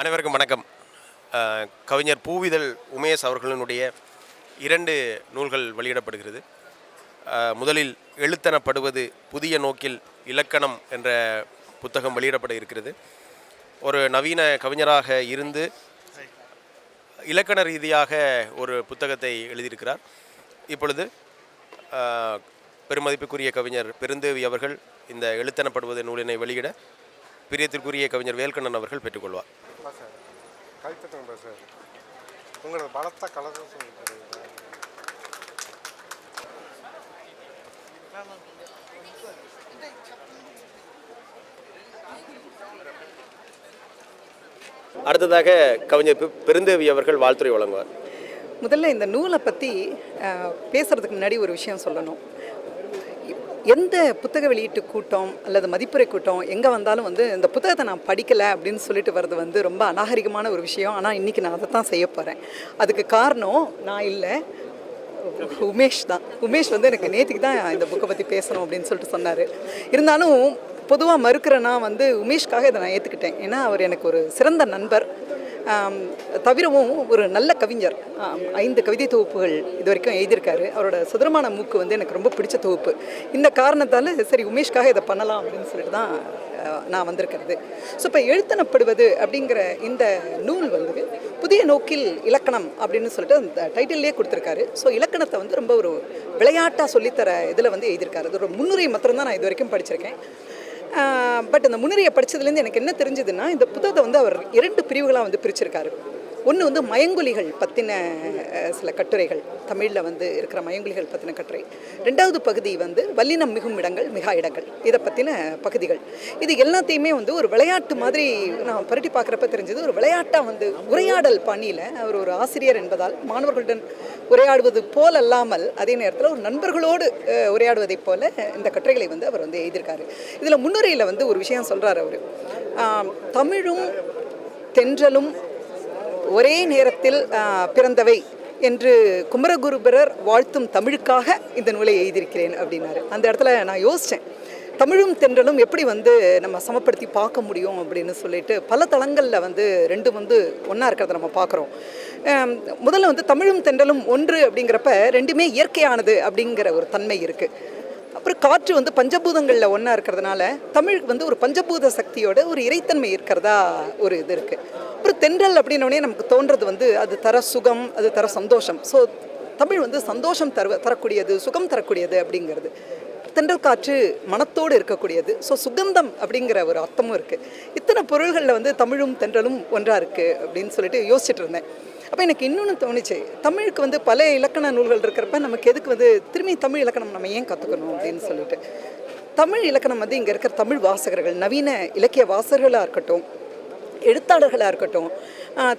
அனைவருக்கும் வணக்கம். கவிஞர் பூவிதழ் உமேஷ் அவர்களினுடைய இரண்டு நூல்கள் வெளியிடப்படுகிறது. முதலில் எழுத்தனப்படுவது புதிய நோக்கில் இலக்கணம் என்ற புத்தகம் வெளியிடப்பட இருக்கிறது. ஒரு நவீன கவிஞராக இருந்து இலக்கண ரீதியாக ஒரு புத்தகத்தை எழுதியிருக்கிறார். இப்பொழுது பெருமதிப்புக்குரிய கவிஞர் பெருந்தேவி அவர்கள் இந்த எழுத்தனப்படுவது நூலினை வெளியிட பிரியத்திற்குரிய கவிஞர் வேல்கண்ணன் அவர்கள் பெற்றுக்கொள்வார். பா சார். கைத்தட்டம் பா சார். உங்களோட பலத்த கலரும் சொல்லிட்டு அடுத்ததாக கவிஞர் பெருந்தேவி அவர்கள் வாழ்த்துறை வழங்குவார். முதல்ல இந்த நூலை பற்றி பேசுகிறதுக்கு முன்னாடி ஒரு விஷயம் சொல்லணும். எந்த புத்தக வெளியீட்டு கூட்டம் அல்லது மதிப்புரை கூட்டம் எங்கே வந்தாலும் வந்து இந்த புத்தகத்தை நான் படிக்கலை அப்படின்னு சொல்லிட்டு வர்றது வந்து ரொம்ப அநாகரிகமான ஒரு விஷயம். ஆனால் இன்றைக்கி நான் அதை தான் செய்ய போகிறேன் அதுக்கு காரணம் நான் இல்லை. உமேஷ் தான். உமேஷ் வந்து எனக்கு நேற்றுக்கு தான் இந்த புக்கை பற்றி பேசணும் அப்படின்னு சொல்லிட்டு சொன்னார். இருந்தாலும் பொதுவாக மறுக்கிறேன்னா வந்து உமேஷ்காக இதை நான் ஏற்றுக்கிட்டேன் ஏன்னா அவர் எனக்கு ஒரு சிறந்த நண்பர். தவிரவும் ஒரு நல்ல கவிஞர். ஐந்து கவிதை தொகுப்புகள் இது வரைக்கும் எழுதியிருக்காரு. அவரோட சுதரமான மூக்கு வந்து எனக்கு ரொம்ப பிடிச்ச தொகுப்பு. இந்த காரணத்தால் சரி உமேஷ்காக இதை பண்ணலாம் அப்படின்னு சொல்லிட்டு தான் நான் வந்திருக்கிறது. ஸோ இப்போ எழுத்தனப்படுவது அப்படிங்கிற இந்த நூல் வந்து புதிய நோக்கில் இலக்கணம் அப்படின்னு சொல்லிட்டு அந்த டைட்டில்லே கொடுத்துருக்காரு. ஸோ இலக்கணத்தை வந்து ரொம்ப ஒரு விளையாட்டாக சொல்லித்தர இதில் வந்து எழுதியிருக்காரு. அது ஒரு முன்னுரை மாத்திரம்தான் நான் இது வரைக்கும் படிச்சிருக்கேன். பட் அந்த முன்னுரையை படித்ததுலேருந்து எனக்கு என்ன தெரிஞ்சதுன்னா இந்த புத்தகத்தை வந்து அவர் இரண்டு பிரிவுகளாக வந்து பிரிச்சிருக்காரு. ஒன்று வந்து மயங்கொலிகள் பற்றின சில கட்டுரைகள். தமிழில் வந்து இருக்கிற மயங்கொலிகள் பற்றின கட்டுரை. ரெண்டாவது பகுதி வந்து வல்லினம் மிகும் இடங்கள் மிகா இடங்கள். இதை பற்றின பகுதிகள். இது எல்லாத்தையுமே வந்து ஒரு விளையாட்டு மாதிரி நான் புரட்டி பார்க்குறப்ப தெரிஞ்சது. ஒரு விளையாட்டாக வந்து உரையாடல் பாணியில் அவர் ஒரு ஆசிரியர் என்பதால் மாணவர்களுடன் உரையாடுவது போல் அல்லாமல் அதே நேரத்தில் ஒரு நண்பர்களோடு உரையாடுவதைப் போல இந்த கட்டுரைகளை வந்து அவர் வந்து எழுதியிருக்காரு. இதில் முன்னுரையில் வந்து ஒரு விஷயம் சொல்கிறார் அவர். தமிழும் தென்றலும் ஒரே நேரத்தில் பிறந்தவை என்று குமரகுருபரர் வாழ்த்தும் தமிழுக்காக இந்த நூலை எழுதியிருக்கிறேன் அப்படின்னாரு. அந்த இடத்துல நான் யோசித்தேன் தமிழும் தென்றலும் எப்படி வந்து நம்ம சமப்படுத்தி பார்க்க முடியும் அப்படின்னு சொல்லிட்டு பல தளங்களில் வந்து ரெண்டும் வந்து ஒன்றா இருக்கிறத நம்ம பார்க்குறோம். முதல்ல வந்து தமிழும் தென்றலும் ஒன்று அப்படிங்கிறப்ப ரெண்டுமே இயற்கையானது அப்படிங்கிற ஒரு தன்மை இருக்குது அப்புறம் காற்று வந்து பஞ்சபூதங்களில் ஒன்றா இருக்கிறதுனால தமிழ் வந்து ஒரு பஞ்சபூத சக்தியோட ஒரு இறைத்தன்மை இருக்கிறதா ஒரு இது இருக்குது அப்புறம் தென்றல் அப்படின்னோடனே நமக்கு தோன்றது வந்து அது தர சுகம் அது தர சந்தோஷம். ஸோ தமிழ் வந்து சந்தோஷம் தரு தரக்கூடியது சுகம் தரக்கூடியது அப்படிங்கிறது. தென்றல் காற்று மனத்தோடு இருக்கக்கூடியது. ஸோ சுகந்தம் அப்படிங்கிற ஒரு அர்த்தமும் இருக்குது இத்தனை பொருள்களில் வந்து தமிழும் தென்றலும் ஒன்றாக இருக்குது அப்படின்னு சொல்லிட்டு யோசிச்சுட்டு இருந்தேன். அப்போ எனக்கு இன்னொன்று தோணுச்சு. தமிழுக்கு வந்து பல இலக்கண நூல்கள் இருக்கிறப்ப நமக்கு எதுக்கு வந்து திரும்பி தமிழ் இலக்கணம் நம்ம ஏன் கற்றுக்கணும் அப்படின்னு சொல்லிட்டு. தமிழ் இலக்கணம் வந்து இங்கே இருக்கிற தமிழ் வாசகர்கள் நவீன இலக்கிய வாசகர்களாக இருக்கட்டும் எழுத்தாளர்களாக இருக்கட்டும்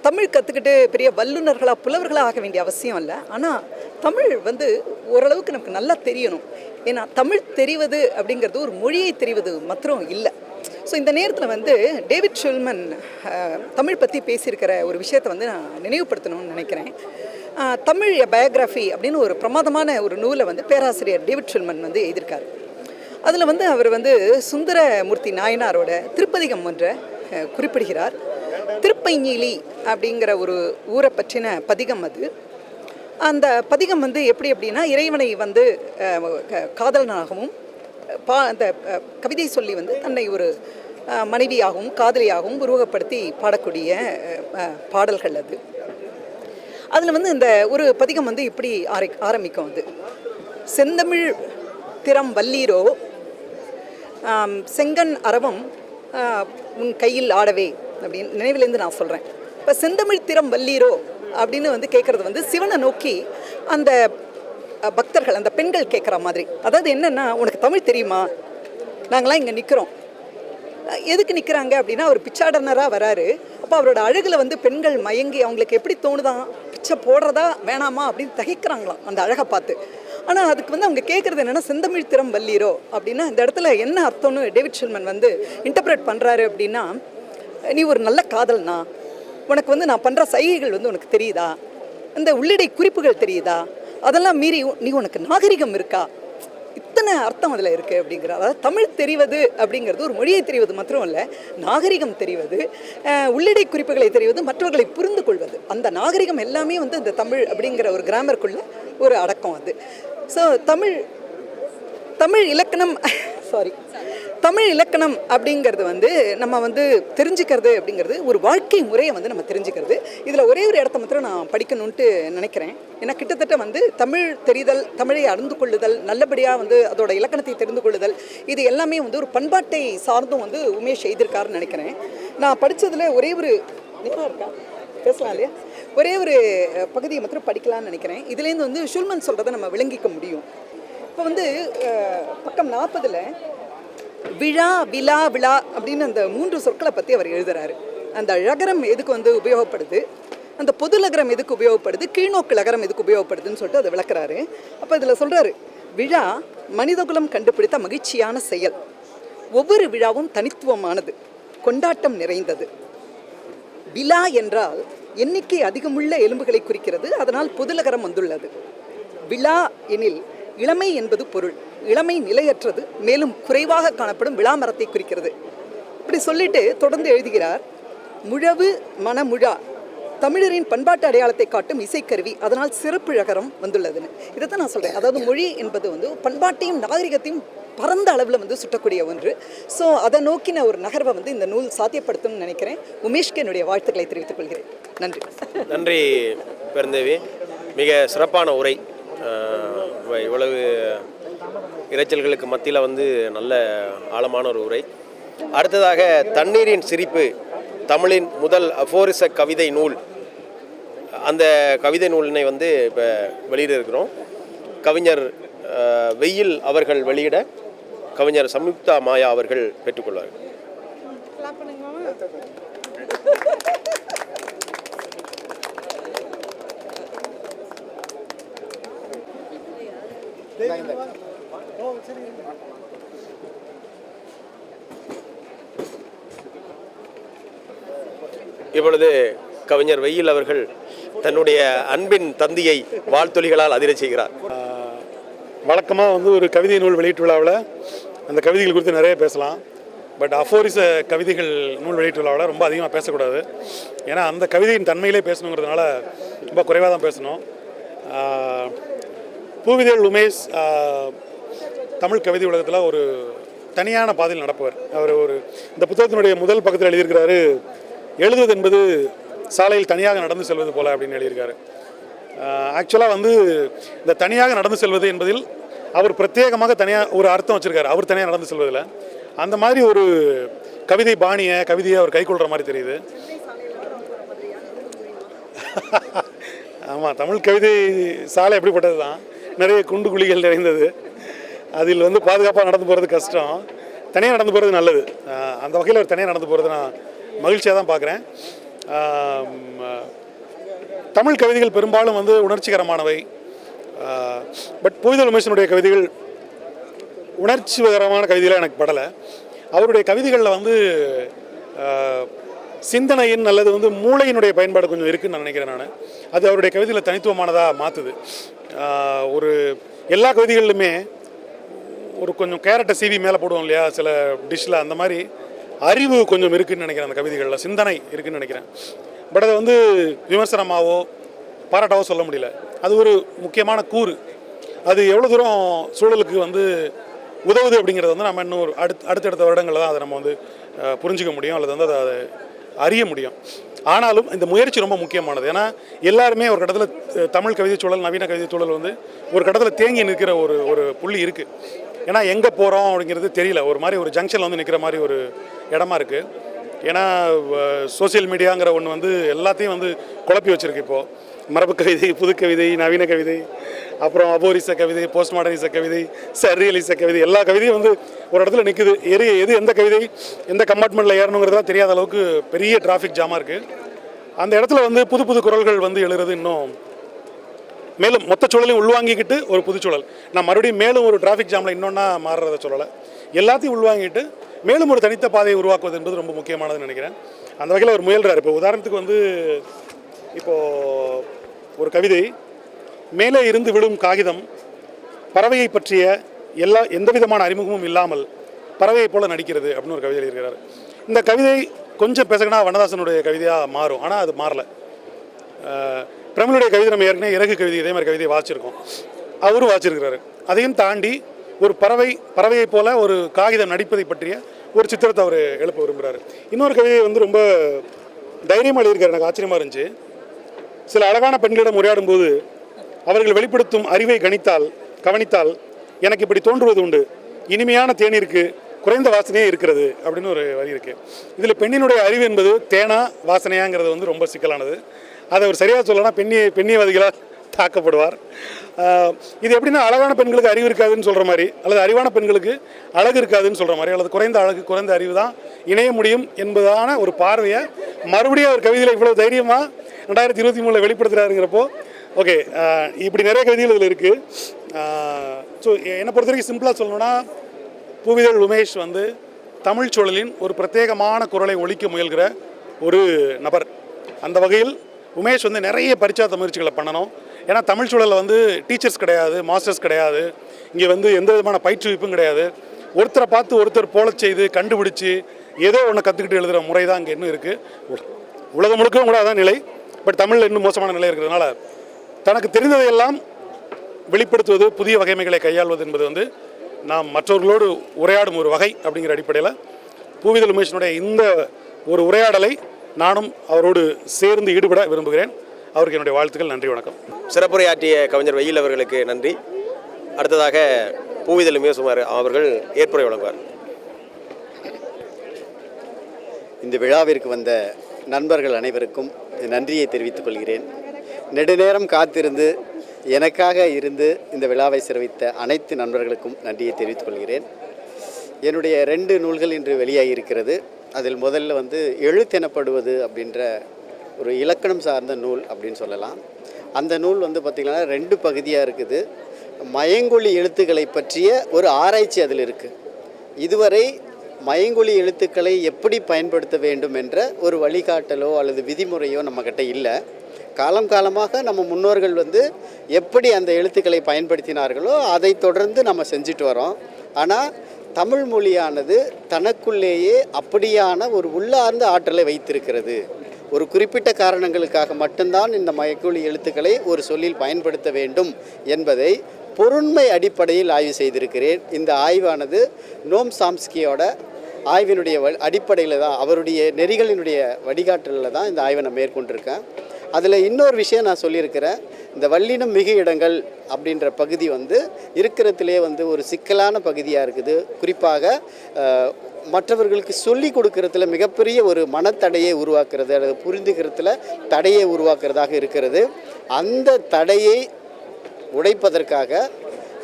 தமிழ் கற்றுக்கிட்டு பெரிய வல்லுநர்களாக புலவர்களாக ஆக வேண்டிய அவசியம் இல்லை. ஆனால் தமிழ் வந்து ஓரளவுக்கு நமக்கு நல்லா தெரியணும். ஏன்னா தமிழ் தெரிவது அப்படிங்கிறது ஒரு மொழியை தெரிவது மாத்திரம் இல்லை. ஸோ இந்த நேரத்தில் வந்து டேவிட் ஷுல்மன் தமிழ் பற்றி பேசியிருக்கிற ஒரு விஷயத்தை வந்து நான் நினைவுபடுத்தணும்னு நினைக்கிறேன். தமிழ் பயோகிராஃபி அப்படின்னு ஒரு பிரமாதமான ஒரு நூலை வந்து பேராசிரியர் டேவிட் ஷுல்மன் வந்து எழுதியிருக்காரு. அதில் வந்து அவர் வந்து சுந்தரமூர்த்தி நாயனாரோட திருப்பதிகம் ஒன்றை குறிப்பிடுகிறார். திருப்பைஞ்சிலி அப்படிங்கிற ஒரு ஊரை பற்றின பதிகம் அது. அந்த பதிகம் வந்து எப்படி அப்படின்னா இறைவனை வந்து க- காதலனாகவும் பா அந்த கவிதை சொல்லி வந்து தன்னை ஒரு மனைவியாகவும் காதலியாகவும் உருவகப்படுத்தி பாடக்கூடிய பாடல்கள் அது. அதில் வந்து இந்த ஒரு பதிகம் வந்து இப்படி ஆரை ஆரம்பிக்கும் அது. செந்தமிழ் திறம் வல்லீரோ செங்கன் அரவம் உன் கையில் ஆடவே அப்படின்னு நினைவிலேருந்து நான் சொல்கிறேன் இப்போ செந்தமிழ் திறம் வல்லீரோ அப்படின்னு வந்து கேட்குறது வந்து சிவனை நோக்கி அந்த பக்தர்கள் அந்த பெண்கள் கேட்குற மாதிரி. அதாவது என்னென்னா உனக்கு தமிழ் தெரியுமா? நாங்களாம் இங்கே நிற்கிறோம் எதுக்கு நிற்கிறாங்க அப்படின்னா அவர் பிச்சாடனராக வராரு. அப்போ அவரோட அழகில் வந்து பெண்கள் மயங்கி அவங்களுக்கு எப்படி தோணுதான் பிச்சை போடுறதா வேணாமா அப்படின்னு தகைக்கிறாங்களாம் அந்த அழகை பார்த்து. ஆனால் அதுக்கு வந்து அவங்க கேட்குறது என்னென்னா செந்தமிழ் திறம் வல்லீரோ அப்படின்னா இந்த இடத்துல என்ன அர்த்தம்னு டேவிட் ஷில்மன் வந்து இன்டர்பிரேட் பண்ணுறாரு அப்படின்னா நீ ஒரு நல்ல காதல்னா உனக்கு வந்து நான் பண்ணுற சைகைகள் வந்து உனக்கு தெரியுதா? இந்த உள்ளிடை குறிப்புகள் தெரியுதா? அதெல்லாம் மீறி நீ உனக்கு நாகரிகம் இருக்கா? இத்தனை அர்த்தம் அதில் இருக்குது அப்படிங்கிற அதாவது தமிழ் தெரிவது அப்படிங்கிறது ஒரு மொழியை தெரிவது மாத்திரம் இல்லை நாகரிகம் தெரிவது உள்ளடை உள்ளிடை குறிப்புகளை தெரிவது மற்றவர்களை புரிந்து கொள்வது. அந்த நாகரிகம் எல்லாமே வந்து இந்த தமிழ் அப்படிங்கிற ஒரு கிராமருக்குள்ள ஒரு அடக்கம் அது. ஸோ தமிழ் தமிழ் இலக்கணம் சாரி தமிழ் இலக்கணம் அப்படிங்கிறது வந்து நம்ம வந்து தெரிஞ்சுக்கிறது அப்படிங்கிறது ஒரு வாழ்க்கை முறையை வந்து நம்ம தெரிஞ்சுக்கிறது. இதில் ஒரே ஒரு இடத்த மாத்திரம் நான் படிக்கணும்ன்ட்டு நினைக்கிறேன். ஏன்னா கிட்டத்தட்ட வந்து தமிழ் தெரிதல் தமிழை அறிந்து கொள்ளுதல் நல்லபடியாக வந்து அதோட இலக்கணத்தை தெரிந்து கொள்ளுதல் இது எல்லாமே வந்து ஒரு பண்பாட்டை சார்ந்தும் வந்து உமேஷ் செய்திருக்காருன்னு நினைக்கிறேன். நான் படித்ததில் ஒரே ஒரு நேரம் இருக்கா? பேசலாம் இல்லையா? ஒரே ஒரு பகுதியை மாத்திரம் படிக்கலாம்னு நினைக்கிறேன். இதுலேருந்து வந்து ஷுல்மன் சொல்கிறத நம்ம விளங்கிக்க முடியும். இப்போ வந்து பக்கம் நாற்பதில் விழா விழா விழா அப்படின்னு அந்த மூன்று சொற்களை பற்றி அவர் எழுதுறாரு. அந்த ழகரம் எதுக்கு வந்து உபயோகப்படுது? அந்த பொது லகரம் எதுக்கு உபயோகப்படுது? கீழ்நோக்கு லகரம் எதுக்கு உபயோகப்படுதுன்னு சொல்லிட்டு அதை விளக்குறாரு. அப்போ இதில் சொல்கிறாரு விழா மனிதகுலம் கண்டுபிடித்த மகிழ்ச்சியான செயல். ஒவ்வொரு விழாவும் தனித்துவமானது கொண்டாட்டம் நிறைந்தது. விழா என்றால் எண்ணிக்கை அதிகமுள்ள எலும்புகளை குறிக்கிறது அதனால் பொதுலகரம் வந்துள்ளது. விழா எனில் இளமை என்பது பொருள். இளமை நிலையற்றது மேலும் குறைவாக காணப்படும் விளாமரத்தை குறிக்கிறது. இப்படி சொல்லிட்டு தொடர்ந்து எழுதுகிறார் முழவு மணமுழா தமிழரின் பண்பாட்டு அடையாளத்தை காட்டும் இசைக்கருவி அதனால் சிறப்புழகரம் வந்துள்ளதுன்னு. இதை தான் நான் சொல்கிறேன் அதாவது மொழி என்பது வந்து பண்பாட்டையும் நாகரிகத்தையும் பரந்த அளவில் வந்து சுட்டக்கூடிய ஒன்று. ஸோ அதை நோக்கின ஒரு நகர்வை வந்து இந்த நூல் சாத்தியப்படுத்தும்னு நினைக்கிறேன். உமேஷ்க்கு என்னுடைய வாழ்த்துக்களை தெரிவித்துக் கொள்கிறேன். நன்றி. நன்றி பெருந்தேவி. மிக சிறப்பான உரை. இவ்வளவு இரைச்சல்களுக்கு மத்தியில் வந்து நல்ல ஆழமான ஒரு உரை. அடுத்ததாக தண்ணீரின் சிரிப்பு தமிழின் முதல் அஃபோரிச கவிதை நூல். அந்த கவிதை நூலினை வந்து இப்போ வெளியிட இருக்கிறோம் கவிஞர் வெயில் அவர்கள் வெளியிட கவிஞர் சம்யுக்தா மாயா அவர்கள் பெற்றுக்கொள்வார்கள். இப்பொழுது கவிஞர் வெயில் அவர்கள் தன்னுடைய அன்பின் தந்தியை வாழ்த்தொலிகளால் அதிரச் செய்கிறார். வழக்கமாக வந்து ஒரு கவிதை நூல் வெளியீட்டு விழாவில் அந்த கவிதைகள் குறித்து நிறைய பேசலாம். பட் அஃபோரிச கவிதைகள் நூல் வெளியீட்டு விழாவில் ரொம்ப அதிகமாக பேசக்கூடாது. ஏன்னா அந்த கவிதையின் தன்மையிலே பேசணுங்கிறதுனால ரொம்ப குறைவாக தான் பேசணும். பூவிதழ் உமேஷ் தமிழ் கவிதை உலகத்தில் ஒரு தனியான பாதையில் நடப்பவர். அவர் ஒரு இந்த புத்தகத்தினுடைய முதல் பக்கத்தில் எழுதியிருக்கிறாரு எழுதுவது என்பது சாலையில் தனியாக நடந்து செல்வது போல அப்படின்னு எழுதியிருக்காரு. ஆக்சுவலாக வந்து இந்த தனியாக நடந்து செல்வது என்பதில் அவர் பிரத்யேகமாக தனியாக ஒரு அர்த்தம் வச்சுருக்காரு. அவர் தனியாக நடந்து செல்வதில் அந்த மாதிரி ஒரு கவிதை பாணியை கவிதையை அவர் கைக்கொள்கிற மாதிரி தெரியுது. ஆமாம் தமிழ் கவிதை சாலை எப்படிப்பட்டது தான் நிறைய குண்டு குழிகள் நிறைந்தது. அதில் வந்து பாதுகாப்பாக நடந்து போகிறது கஷ்டம். தனியாக நடந்து போகிறது நல்லது. அந்த வகையில் ஒரு தனியாக நடந்து போகிறது நான் மகிழ்ச்சியாக தான் பார்க்குறேன். தமிழ் கவிதைகள் பெரும்பாலும் வந்து உணர்ச்சிகரமானவை. பட் புவிதல் உமேஷனுடைய கவிதைகள் உணர்ச்சிகரமான கவிதைகளாக எனக்கு படலை. அவருடைய கவிதைகளில் வந்து சிந்தனையின் அல்லது வந்து மூளையினுடைய பயன்பாடு கொஞ்சம் இருக்குதுன்னு நான் நினைக்கிறேன் நான். அது அவருடைய கவிதையில் தனித்துவமானதாக மாற்றுது ஒரு எல்லா கவிதைகளிலுமே ஒரு கொஞ்சம் கேரட்டை சீவி மேலே போடுவோம் இல்லையா சில டிஷ்ஷில் அந்த மாதிரி அறிவு கொஞ்சம் இருக்குன்னு நினைக்கிறேன் அந்த கவிதைகளில். சிந்தனை இருக்குதுன்னு நினைக்கிறேன். பட் அதை வந்து விமர்சனமாகவோ பாராட்டாவோ சொல்ல முடியல. அது ஒரு முக்கியமான கூறு. அது எவ்வளோ தூரம் சூழலுக்கு வந்து உதவுது அப்படிங்கிறது வந்து நம்ம இன்னும் ஒரு அடுத்தடுத்த வருடங்களில் தான் அதை நம்ம வந்து புரிஞ்சிக்க புரிஞ்சுக்க முடியும் அல்லது வந்து அதை அறிய முடியும். ஆனாலும் இந்த முயற்சி ரொம்ப முக்கியமானது. ஏன்னா எல்லாருமே ஒரு கட்டத்தில் தமிழ் கவிதை சூழல் நவீன கவிதை சூழல் வந்து ஒரு கட்டத்தில் தேங்கி நிற்கிற ஒரு ஒரு புள்ளி இருக்குது ஏன்னா எங்கே போகிறோம் அப்படிங்கிறது தெரியல. ஒரு மாதிரி ஒரு ஜங்ஷனில் வந்து நிற்கிற மாதிரி ஒரு இடமா இருக்குது ஏன்னா சோஷியல் மீடியாங்கிற ஒன்று வந்து எல்லாத்தையும் வந்து குழப்பி வச்சுருக்கு இப்போது மரபு கவிதை புது கவிதை நவீன கவிதை அப்புறம் அபோரிச கவிதை போஸ்ட் மாடர்னிச கவிதை சர்ரியலிச கவிதை எல்லா கவிதையும் வந்து ஒரு இடத்துல நிற்குது எரி எது எந்த கவிதை எந்த கம்பார்ட்மெண்ட்டில் ஏறணுங்கிறதுலாம் தெரியாத அளவுக்கு பெரிய டிராஃபிக் ஜாமாக இருக்குது அந்த இடத்துல வந்து புது புது குரல்கள் வந்து எழுறது இன்னும் மேலும் மொத்த சூழலையும் உள்வாங்கிக்கிட்டு ஒரு புதுச்சூழல். நான் மறுபடியும் மேலும் ஒரு டிராஃபிக் ஜாமில் இன்னொன்னா மாறுறத சொல்லலை. எல்லாத்தையும் உள்வாங்கிட்டு மேலும் ஒரு தனித்த பாதையை உருவாக்குவது என்பது ரொம்ப முக்கியமானதுன்னு நினைக்கிறேன். அந்த வகையில் ஒரு முயல்றார். இப்போ உதாரணத்துக்கு வந்து இப்போது ஒரு கவிதை மேலே இருந்து விழும் காகிதம் பறவையை பற்றிய எல்லா எந்த விதமான அறிமுகமும் இல்லாமல் பறவையைப் போல் நடிக்கிறது அப்படின்னு ஒரு கவிதை எழுதியிருக்கிறார் இந்த கவிதை கொஞ்சம் பேசுகிறனா வண்ணதாசனுடைய கவிதையாக மாறும். ஆனால் அது மாறலை. அஹ் பிரமிழுடைய கவிதை நம்ம ஏற்கனவே இறகு கவிதை இதே மாதிரி கவிதையை வாசிச்சிருக்கோம். அவரும் வாசிச்சிருக்கிறாரு. அதையும் தாண்டி ஒரு பறவை பறவையைப் போல ஒரு காகிதம் நடிப்பதை பற்றிய ஒரு சித்திரத்தை அவர் எழுப்ப விரும்புகிறாரு இன்னொரு கவிதையை வந்து ரொம்ப தைரியமாக எழுதியிருக்காரு எனக்கு ஆச்சரியமாக இருந்துச்சு. சில அழகான பெண்களிடம் உரையாடும் போது அவர்கள் வெளிப்படுத்தும் அறிவை கணித்தால் கவனித்தால் எனக்கு இப்படி தோன்றுவது உண்டு. இனிமையான தேநீருக்கு குறைந்த வாசனையே இருக்கிறது அப்படின்னு ஒரு வரி இருக்குது இதில் பெண்ணினுடைய அறிவு என்பது தேனா வாசனையாங்கிறது வந்து ரொம்ப சிக்கலானது. அதை அவர் சரியாக சொல்லலாம் பெண்ணிய பெண்ணியவாதிகளால் தாக்கப்படுவார். இது எப்படின்னா அழகான பெண்களுக்கு அறிவு இருக்காதுன்னு சொல்கிற மாதிரி அல்லது அறிவான பெண்களுக்கு அழகு இருக்காதுன்னு சொல்கிற மாதிரி அல்லது குறைந்த அழகு குறைந்த அறிவு தான் இணைய முடியும் என்பதான ஒரு பார்வையை மறுபடியும் அவர் கவிதையில் இவ்வளோ தைரியமாக ரெண்டாயிரத்தி இருபத்தி மூணில் வெளிப்படுத்துகிறாருங்கிறப்போ ஓகே இப்படி நிறைய கவிதைகள் இதில் இருக்குது ஸோ என்னை பொறுத்த வரைக்கும் சிம்பிளாக சொல்லணும்னா புவிதழ் உமேஷ் வந்து தமிழ் சூழலின் ஒரு பிரத்யேகமான குரலை ஒழிக்க முயல்கிற ஒரு நபர். அந்த வகையில் உமேஷ் வந்து நிறைய பரிச்சாத்த முயற்சிகளை பண்ணணும். ஏன்னா தமிழ் சூழலில் வந்து டீச்சர்ஸ் கிடையாது மாஸ்டர்ஸ் கிடையாது. இங்கே வந்து எந்த விதமான பயிற்றுவிப்பும் கிடையாது. ஒருத்தரை பார்த்து ஒருத்தர் போல செய்து கண்டுபிடிச்சு ஏதோ ஒன்று கற்றுக்கிட்டு எழுதுகிற முறை தான் இங்கே இன்னும் இருக்குது உலகம் முழுக்கவும் கூட அதான் நிலை. பட் தமிழில் இன்னும் மோசமான நிலை இருக்கிறதுனால தனக்கு தெரிந்ததையெல்லாம் வெளிப்படுத்துவது புதிய வகைமைகளை கையாள்வது என்பது வந்து நாம் மற்றவர்களோடு உரையாடும் ஒரு வகை அப்படிங்கிற அடிப்படையில் பூவிதல் உமேஷனுடைய இந்த ஒரு உரையாடலை நானும் அவரோடு சேர்ந்து ஈடுபட விரும்புகிறேன். அவருக்கு என்னுடைய வாழ்த்துக்கள் நன்றி வணக்கம். சிறப்புரையாற்றிய கவிஞர் வெயில் அவர்களுக்கு நன்றி. அடுத்ததாக பூவிதல் மிகசுமார் அவர்கள் ஏற்புரை வழங்குவார். இந்த விழாவிற்கு வந்த நண்பர்கள் அனைவருக்கும் நன்றியை தெரிவித்துக் கொள்கிறேன். நெடுநேரம் காத்திருந்து எனக்காக இருந்து இந்த விழாவை சிறவித்த அனைத்து நண்பர்களுக்கும் நன்றியை தெரிவித்துக் கொள்கிறேன். என்னுடைய ரெண்டு நூல்கள் இன்று வெளியாகி இருக்கிறது அதில் முதல்ல வந்து எழுத்தெனப்படுவது அப்படின்ற ஒரு இலக்கணம் சார்ந்த நூல் அப்படின்னு சொல்லலாம். அந்த நூல் வந்து பார்த்திங்கன்னா ரெண்டு பகுதியாக இருக்குது. மயங்கொழி எழுத்துக்களை பற்றிய ஒரு ஆராய்ச்சி அதில் இருக்குது இதுவரை மயங்கொழி எழுத்துக்களை எப்படி பயன்படுத்த வேண்டும் என்ற ஒரு வழிகாட்டலோ அல்லது விதிமுறையோ நம்மக்கிட்ட இல்லை. காலம் காலமாக நம்ம முன்னோர்கள் வந்து எப்படி அந்த எழுத்துக்களை பயன்படுத்தினார்களோ அதை தொடர்ந்து நம்ம செஞ்சுட்டு வரோம். ஆனால் தமிழ் மொழியானது தனக்குள்ளேயே அப்படியான ஒரு உள்ளார்ந்த ஆற்றலை வைத்திருக்கிறது. ஒரு குறிப்பிட்ட காரணங்களுக்காக மட்டும்தான் இந்த மயக்குழி எழுத்துக்களை ஒரு சொல்லில் பயன்படுத்த வேண்டும் என்பதை பொருண்மை அடிப்படையில் ஆய்வு செய்திருக்கிறேன். இந்த ஆய்வானது நோம் சாம்ஸ்கியோட ஆய்வினுடைய வ அடிப்படையில் தான் அவருடைய நெறிகளினுடைய வழிகாட்டலில் தான் இந்த ஆய்வை நான் மேற்கொண்டிருக்கேன். அதில் இன்னொரு விஷயம் நான் சொல்லியிருக்கிறேன். இந்த வள்ளினம் மிகு இடங்கள் அப்படின்ற பகுதி வந்து இருக்கிறதுலே வந்து ஒரு சிக்கலான பகுதியாக இருக்குது. குறிப்பாக மற்றவர்களுக்கு சொல்லி கொடுக்கறதுல மிகப்பெரிய ஒரு மனத்தடையை உருவாக்குறது அல்லது புரிந்துக்கிறதுல தடையை உருவாக்குறதாக இருக்கிறது. அந்த தடையை உடைப்பதற்காக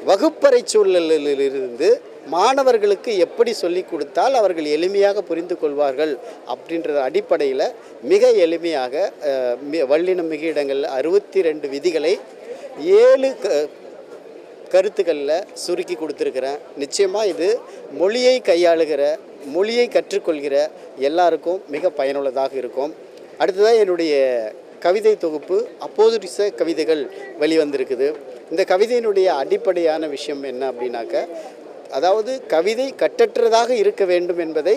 வகுப்பறை சூழலிலிருந்து மாணவர்களுக்கு எப்படி சொல்லி கொடுத்தால் அவர்கள் எளிமையாக புரிந்து கொள்வார்கள் அப்படின்ற அடிப்படையில் மிக எளிமையாக அஹ், வல்லினம் மிக இடங்களில் அறுபத்தி ரெண்டு விதிகளை ஏழு க கருத்துக்களில் சுருக்கி கொடுத்துருக்குறேன். நிச்சயமாக இது மொழியை கையாளுகிற மொழியை கற்றுக்கொள்கிற எல்லாருக்கும் மிக பயனுள்ளதாக இருக்கும். அடுத்ததாக என்னுடைய கவிதை தொகுப்பு அப்போதுரிச கவிதைகள் வெளிவந்திருக்குது. இந்த கவிதையினுடைய அடிப்படையான விஷயம் என்ன அப்படின்னாக்க அதாவது கவிதை கட்டற்றதாக இருக்க வேண்டும் என்பதை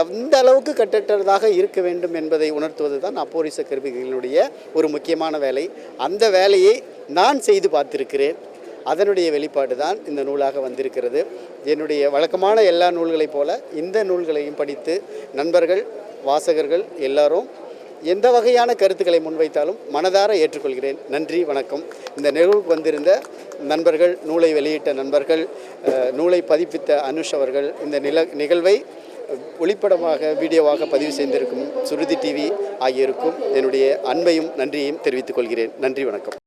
எந்த அளவுக்கு கட்டற்றதாக இருக்க வேண்டும் என்பதை உணர்த்துவது தான் அப்போரிச கருவிகளினுடைய ஒரு முக்கியமான வேலை. அந்த வேலையை நான் செய்து பார்த்திருக்கிறேன். அதனுடைய வெளிப்பாடு தான் இந்த நூலாக வந்திருக்கிறது. என்னுடைய வழக்கமான எல்லா நூல்களைப் போல இந்த நூல்களையும் படித்து நண்பர்கள் வாசகர்கள் எல்லாரும் எந்த வகையான கருத்துக்களை முன்வைத்தாலும் மனதார ஏற்றுக்கொள்கிறேன். நன்றி வணக்கம். இந்த நிகழ்வுக்கு வந்திருந்த நண்பர்கள் நூலை வெளியிட்ட நண்பர்கள் நூலை பதிப்பித்த அனுஷ் அவர்கள் இந்த நில நிகழ்வை ஒளிப்படமாக வீடியோவாக பதிவு செய்திருக்கும் சுருதி டிவி ஆகியோருக்கும் என்னுடைய அன்பையும் நன்றியையும் தெரிவித்துக் கொள்கிறேன். நன்றி வணக்கம்.